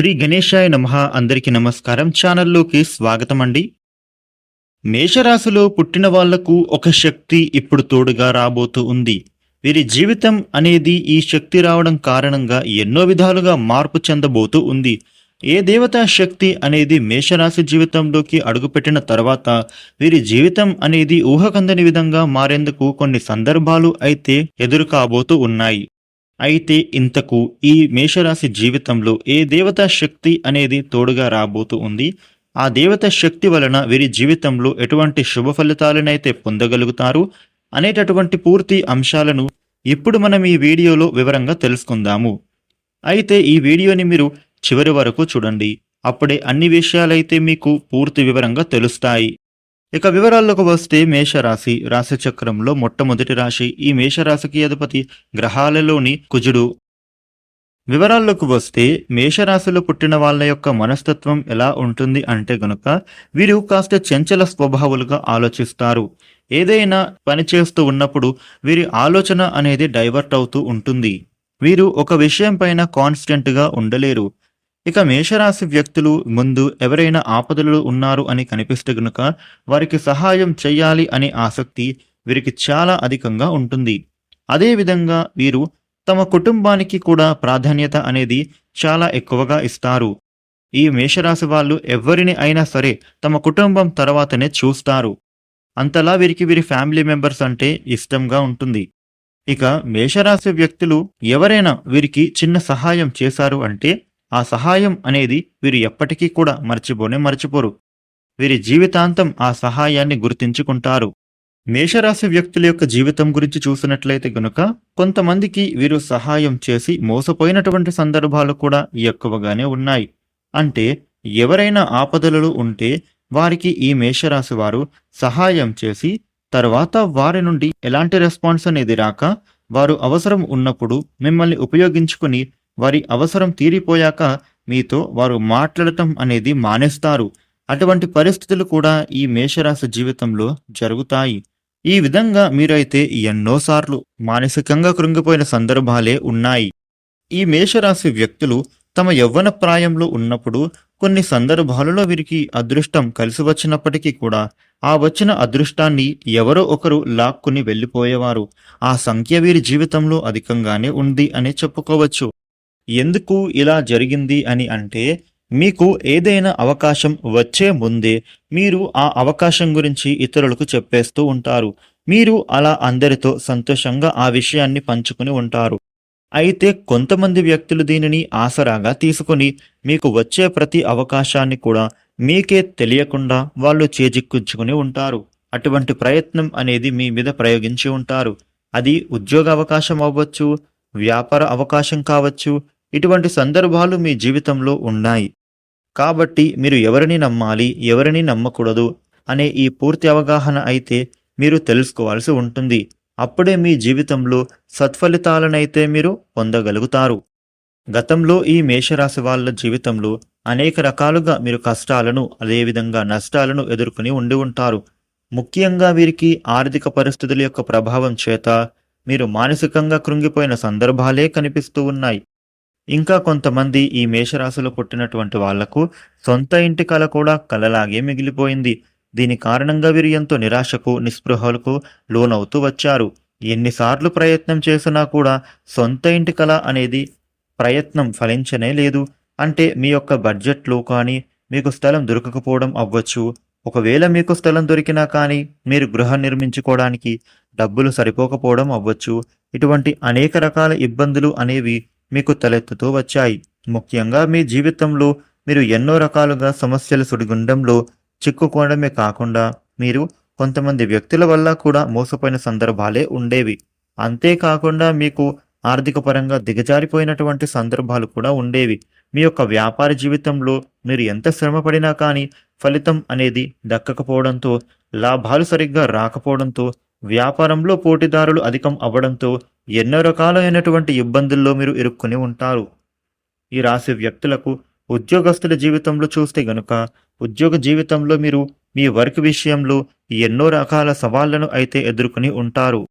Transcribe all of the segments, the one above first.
శ్రీ గణేశాయ నమః అందరికీ నమస్కారం. ఛానల్లోకి స్వాగతం అండి మేషరాశిలో పుట్టిన వాళ్ళకు ఒక శక్తి ఇప్పుడు తోడుగా రాబోతూ ఉంది. వీరి జీవితం అనేది ఈ శక్తి రావడం కారణంగా ఎన్నో విధాలుగా మార్పు చెందబోతూ ఉంది. ఏ దేవతా శక్తి అనేది మేషరాశి జీవితంలోకి అడుగుపెట్టిన తర్వాత వీరి జీవితం అనేది ఊహకందని విధంగా మారేందుకు కొన్ని సందర్భాలు అయితే ఎదురు కాబోతూ ఉన్నాయి. అయితే ఇంతకు ఈ మేషరాశి జీవితంలో ఏ దేవతా శక్తి అనేది తోడుగా రాబోతూ ఉంది? ఆ దేవత శక్తి వలన వీరి జీవితంలో ఎటువంటి శుభ ఫలితాలనైతే పొందగలుగుతారు? అనేటటువంటి పూర్తి అంశాలను ఇప్పుడు మనం ఈ వీడియోలో వివరంగా తెలుసుకుందాము. అయితే ఈ వీడియోని మీరు చివరి వరకు చూడండి. అప్పుడే అన్ని విషయాలైతే మీకు పూర్తి వివరంగా తెలుస్తాయి. ఇక వివరాల్లోకి వస్తే మేషరాశి రాశిచక్రంలో మొట్టమొదటి రాశి ఈ మేషరాశికి అధిపతి గ్రహాలలోని కుజుడు. వివరాల్లోకి వస్తే మేషరాశిలో పుట్టిన వాళ్ళ యొక్క మనస్తత్వం ఎలా ఉంటుంది అంటే గనుక వీరు కాస్త చంచల స్వభావులుగా ఆలోచిస్తారు. ఏదైనా పని చేస్తూ ఉన్నప్పుడు వీరి ఆలోచన అనేది డైవర్ట్ అవుతూ ఉంటుంది. వీరు ఒక విషయం పైన కాన్స్టెంట్గా ఉండలేరు. ఇక మేషరాశి వ్యక్తులు ముందు ఎవరైనా ఆపదలు ఉన్నారు అని కనిపిస్తే గనుక వారికి సహాయం చేయాలి అనే ఆసక్తి వీరికి చాలా అధికంగా ఉంటుంది. అదేవిధంగా వీరు తమ కుటుంబానికి కూడా ప్రాధాన్యత అనేది చాలా ఎక్కువగా ఇస్తారు. ఈ మేషరాశి వాళ్ళు ఎవరిని అయినా సరే తమ కుటుంబం తర్వాతనే చూస్తారు. అంతలా వీరికి వీరి ఫ్యామిలీ మెంబర్స్ అంటే ఇష్టంగా ఉంటుంది. ఇక మేషరాశి వ్యక్తులు ఎవరైనా వీరికి చిన్న సహాయం చేశారు అంటే ఆ సహాయం అనేది వీరు ఎప్పటికీ కూడా మర్చిపోనే మర్చిపోరు. వీరి జీవితాంతం ఆ సహాయాన్ని గుర్తించుకుంటారు. మేషరాశి వ్యక్తుల యొక్క జీవితం గురించి చూసినట్లయితే గనుక కొంతమందికి వీరు సహాయం చేసి మోసపోయినటువంటి సందర్భాలు కూడా ఎక్కువగానే ఉన్నాయి. అంటే ఎవరైనా ఆపదలలో ఉంటే వారికి ఈ మేషరాశి వారు సహాయం చేసి తర్వాత వారి నుండి ఎలాంటి రెస్పాన్స్ అనేది రాక వారు అవసరం ఉన్నప్పుడు మిమ్మల్ని ఉపయోగించుకుని వారి అవసరం తీరిపోయాక మీతో వారు మాట్లాడటం అనేది మానేస్తారు. అటువంటి పరిస్థితులు కూడా ఈ మేషరాశి జీవితంలో జరుగుతాయి. ఈ విధంగా మీరైతే ఎన్నోసార్లు మానసికంగా కృంగిపోయిన సందర్భాలే ఉన్నాయి. ఈ మేషరాశి వ్యక్తులు తమ యవ్వన ప్రాయంలో ఉన్నప్పుడు కొన్ని సందర్భాలలో వీరికి అదృష్టం కలిసి వచ్చినప్పటికీ కూడా ఆ వచ్చిన అదృష్టాన్ని ఎవరో ఒకరు లాక్కుని వెళ్ళిపోయేవారు. ఆ సంఖ్య వీరి జీవితంలో అధికంగానే ఉంది అనే చెప్పుకోవచ్చు. ఎందుకు ఇలా జరిగింది అని అంటే మీకు ఏదైనా అవకాశం వచ్చే ముందే మీరు ఆ అవకాశం గురించి ఇతరులకు చెప్పేస్తూ ఉంటారు. మీరు అలా అందరితో సంతోషంగా ఆ విషయాన్ని పంచుకుని ఉంటారు. అయితే కొంతమంది వ్యక్తులు దీనిని ఆసరాగా తీసుకొని మీకు వచ్చే ప్రతి అవకాశాన్ని కూడా మీకే తెలియకుండా వాళ్ళు చేజిక్కుంచుకుని ఉంటారు. అటువంటి ప్రయత్నం అనేది మీ మీద ప్రయోగించి ఉంటారు. అది ఉద్యోగ అవకాశం అవ్వచ్చు వ్యాపార అవకాశం కావచ్చు ఇటువంటి సందర్భాలు మీ జీవితంలో ఉన్నాయి. కాబట్టి మీరు ఎవరిని నమ్మాలి ఎవరిని నమ్మకూడదు అనే ఈ పూర్తి అవగాహన అయితే మీరు తెలుసుకోవాల్సి ఉంటుంది. అప్పుడే మీ జీవితంలో సత్ఫలితాలనైతే మీరు పొందగలుగుతారు. గతంలో ఈ మేషరాశి వాళ్ళ జీవితంలో అనేక రకాలుగా మీరు కష్టాలను అదేవిధంగా నష్టాలను ఎదుర్కొని ఉండి ఉంటారు. ముఖ్యంగా వీరికి ఆర్థిక పరిస్థితుల యొక్క ప్రభావం చేత మీరు మానసికంగా కృంగిపోయిన సందర్భాలే కనిపిస్తూ ఉన్నాయి. ఇంకా కొంతమంది ఈ మేషరాశిలో పుట్టినటువంటి వాళ్ళకు సొంత ఇంటి కళ కూడా కలలాగే మిగిలిపోయింది. దీని కారణంగా వీరు ఎంతో నిరాశకు నిస్పృహలకు లోనవుతూ వచ్చారు. ఎన్నిసార్లు ప్రయత్నం చేసినా కూడా సొంత ఇంటి కళ అనేది ప్రయత్నం ఫలించనే లేదు. అంటే మీ యొక్క బడ్జెట్లో కానీ మీకు స్థలం దొరకకపోవడం అవ్వచ్చు. ఒకవేళ మీకు స్థలం దొరికినా కానీ మీరు గృహం నిర్మించుకోవడానికి డబ్బులు సరిపోకపోవడం అవ్వచ్చు. ఇటువంటి అనేక రకాల ఇబ్బందులు అనేవి మీకు తలెత్తుతూ వచ్చాయి. ముఖ్యంగా మీ జీవితంలో మీరు ఎన్నో రకాలుగా సమస్యల సుడిగుండంలో చిక్కుకోవడమే కాకుండా మీరు కొంతమంది వ్యక్తుల వల్ల కూడా మోసపోయిన సందర్భాలే ఉండేవి. అంతేకాకుండా మీకు ఆర్థిక పరంగా దిగజారిపోయినటువంటి సందర్భాలు కూడా ఉండేవి. మీ యొక్క వ్యాపార జీవితంలో మీరు ఎంత శ్రమపడినా కానీ ఫలితం అనేది దక్కకపోవడంతో లాభాలు సరిగ్గా రాకపోవడంతో వ్యాపారంలో పోటీదారులు అధికం అవ్వడంతో ఎన్నో రకాలైనటువంటి ఇబ్బందుల్లో మీరు ఇరుక్కుని ఉంటారు. ఈ రాశి వ్యక్తులకు ఉద్యోగస్తుల జీవితంలో చూస్తే గనుక ఉద్యోగ జీవితంలో మీరు మీ వర్క్ విషయంలో ఎన్నో రకాల సవాళ్ళను అయితే ఎదుర్కొని ఉంటారు.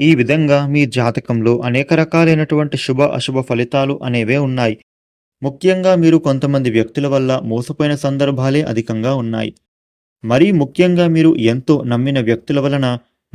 ఈ విధంగా మీ జాతకంలో అనేక రకాలైనటువంటి శుభ అశుభ ఫలితాలు అనేవే ఉన్నాయి. ముఖ్యంగా మీరు కొంతమంది వ్యక్తుల వల్ల మోసపోయిన సందర్భాలే అధికంగా ఉన్నాయి. మరీ ముఖ్యంగా మీరు ఎంతో నమ్మిన వ్యక్తుల వలన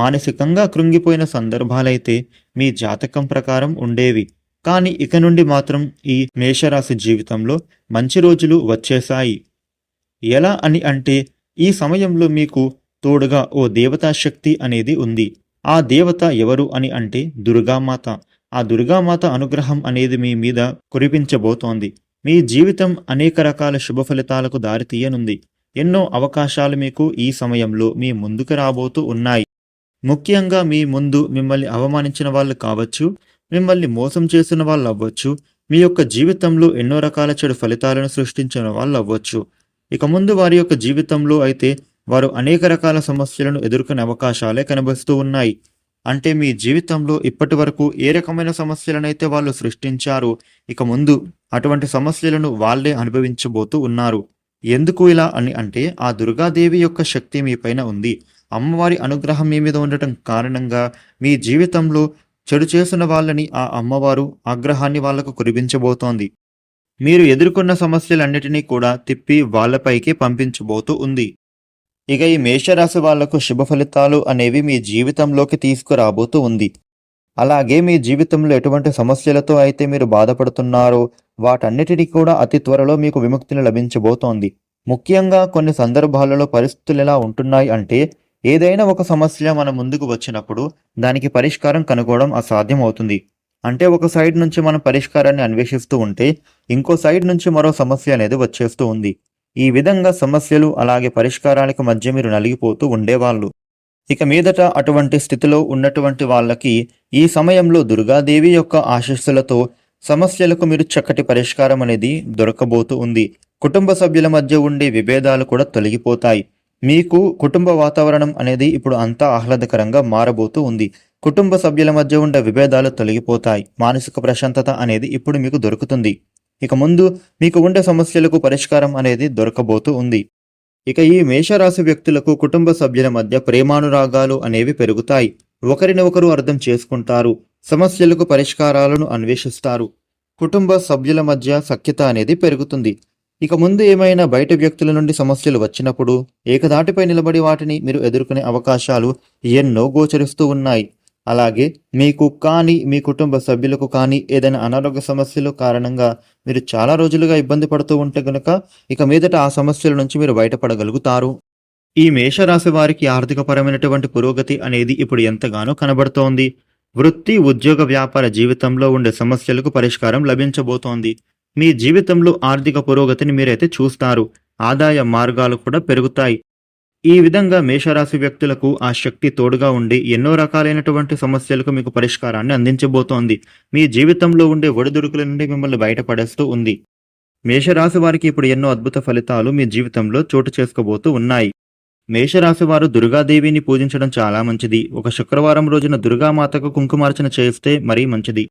మానసికంగా కృంగిపోయిన సందర్భాలైతే మీ జాతకం ప్రకారం ఉండేవి. కానీ ఇక నుండి మాత్రం ఈ మేషరాశి జీవితంలో మంచి రోజులు వచ్చేశాయి. ఎలా అని అంటే ఈ సమయంలో మీకు తోడుగా ఓ దేవతా శక్తి అనేది ఉంది. ఆ దేవత ఎవరు అని అంటే దుర్గామాత. ఆ దుర్గామాత అనుగ్రహం అనేది మీ మీద కురిపించబోతోంది. మీ జీవితం అనేక రకాల శుభ ఫలితాలకు దారితీయనుంది. ఎన్నో అవకాశాలు మీకు ఈ సమయంలో మీ ముందుకు రాబోతూ ఉన్నాయి. ముఖ్యంగా మీ ముందు మిమ్మల్ని అవమానించిన వాళ్ళు కావచ్చు మిమ్మల్ని మోసం చేసిన వాళ్ళు అవ్వచ్చు మీ యొక్క జీవితంలో ఎన్నో రకాల చెడు ఫలితాలను సృష్టించిన వాళ్ళు అవ్వచ్చు. ఇక ముందు వారి యొక్క జీవితంలో అయితే వారు అనేక రకాల సమస్యలను ఎదుర్కొనే అవకాశాలే కనిపిస్తూ ఉన్నాయి. అంటే మీ జీవితంలో ఇప్పటి వరకు ఏ రకమైన సమస్యలనైతే వాళ్ళు సృష్టించారో ఇక ముందు అటువంటి సమస్యలను వాళ్ళే అనుభవించబోతూ ఉన్నారు. ఎందుకు ఇలా అని అంటే ఆ దుర్గాదేవి యొక్క శక్తి మీ పైన ఉంది. అమ్మవారి అనుగ్రహం మీ మీద ఉండటం కారణంగా మీ జీవితంలో చెడు చేసిన వాళ్ళని ఆ అమ్మవారు ఆగ్రహాన్ని వాళ్ళకు కురిపించబోతోంది. మీరు ఎదుర్కొన్న సమస్యలన్నిటినీ కూడా తిప్పి వాళ్ళపైకి పంపించబోతూ ఉంది. ఇక ఈ మేషరాశి వాళ్ళకు శుభ ఫలితాలు అనేవి మీ జీవితంలోకి తీసుకురాబోతూ ఉంది. అలాగే మీ జీవితంలో ఎటువంటి సమస్యలతో అయితే మీరు బాధపడుతున్నారో వాటన్నిటినీ కూడా అతి త్వరలో మీకు విముక్తిని లభించబోతోంది. ముఖ్యంగా కొన్ని సందర్భాలలో పరిస్థితులు ఎలా ఉంటున్నాయి అంటే ఏదైనా ఒక సమస్య మన ముందుకు వచ్చినప్పుడు దానికి పరిష్కారం కనుగోవడం అసాధ్యం అవుతుంది. అంటే ఒక సైడ్ నుంచి మనం పరిష్కారాన్ని అన్వేషిస్తూ ఉంటే ఇంకో సైడ్ నుంచి మరో సమస్య అనేది వచ్చేస్తూ ఉంది. ఈ విధంగా సమస్యలు అలాగే పరిష్కారాలకు మధ్య మీరు నలిగిపోతూ ఉండేవాళ్ళు. ఇక మీదట అటువంటి స్థితిలో ఉన్నటువంటి వాళ్ళకి ఈ సమయంలో దుర్గాదేవి యొక్క ఆశస్సులతో సమస్యలకు మీరు చక్కటి పరిష్కారం అనేది దొరకబోతూ ఉంది. కుటుంబ సభ్యుల మధ్య ఉండే విభేదాలు కూడా తొలగిపోతాయి. మీకు కుటుంబ వాతావరణం అనేది ఇప్పుడు అంతా ఆహ్లాదకరంగా మారబోతూ ఉంది. కుటుంబ సభ్యుల మధ్య ఉండే విభేదాలు తొలగిపోతాయి. మానసిక ప్రశాంతత అనేది ఇప్పుడు మీకు దొరుకుతుంది. ఇక ముందు మీకు ఉండే సమస్యలకు పరిష్కారం అనేది దొరకబోతూ ఉంది. ఇక ఈ మేషరాశి వ్యక్తులకు కుటుంబ సభ్యుల మధ్య ప్రేమానురాగాలు అనేవి పెరుగుతాయి. ఒకరిని ఒకరు అర్థం చేసుకుంటారు. సమస్యలకు పరిష్కారాలను అన్వేషిస్తారు. కుటుంబ సభ్యుల మధ్య సఖ్యత అనేది పెరుగుతుంది. ఇక ముందు ఏమైనా బయట వ్యక్తుల నుండి సమస్యలు వచ్చినప్పుడు ఏకదాటిపై నిలబడి వాటిని మీరు ఎదుర్కొనే అవకాశాలు ఎన్నో గోచరిస్తూ ఉన్నాయి. అలాగే మీకు కానీ మీ కుటుంబ సభ్యులకు కానీ ఏదైనా అనారోగ్య సమస్యలు కారణంగా మీరు చాలా రోజులుగా ఇబ్బంది పడుతూ ఉంటే గనుక ఇక మీదట ఆ సమస్యల నుంచి మీరు బయటపడగలుగుతారు. ఈ మేషరాశి వారికి ఆర్థికపరమైనటువంటి పురోగతి అనేది ఇప్పుడు ఎంతగానో కనబడుతోంది. వృత్తి ఉద్యోగ వ్యాపార జీవితంలో ఉండే సమస్యలకు పరిష్కారం లభించబోతోంది. మీ జీవితంలో ఆర్థిక పురోగతిని మీరైతే చూస్తారు. ఆదాయ మార్గాలు కూడా పెరుగుతాయి. ఈ విధంగా మేషరాశి వ్యక్తులకు ఆ శక్తి తోడుగా ఉండి ఎన్నో రకాలైనటువంటి సమస్యలకు మీకు పరిష్కారాన్ని అందించబోతోంది. మీ జీవితంలో ఉండే ఒడిదుడుకుల నుండి మిమ్మల్ని బయటపడేస్తూ ఉంది. మేషరాశి వారికి ఇప్పుడు ఎన్నో అద్భుత ఫలితాలు మీ జీవితంలో చోటు చేసుకోబోతూ ఉన్నాయి. మేషరాశి వారు దుర్గాదేవిని పూజించడం చాలా మంచిది. ఒక శుక్రవారం రోజున దుర్గామాతకు కుంకుమార్చన చేస్తే మరీ మంచిది.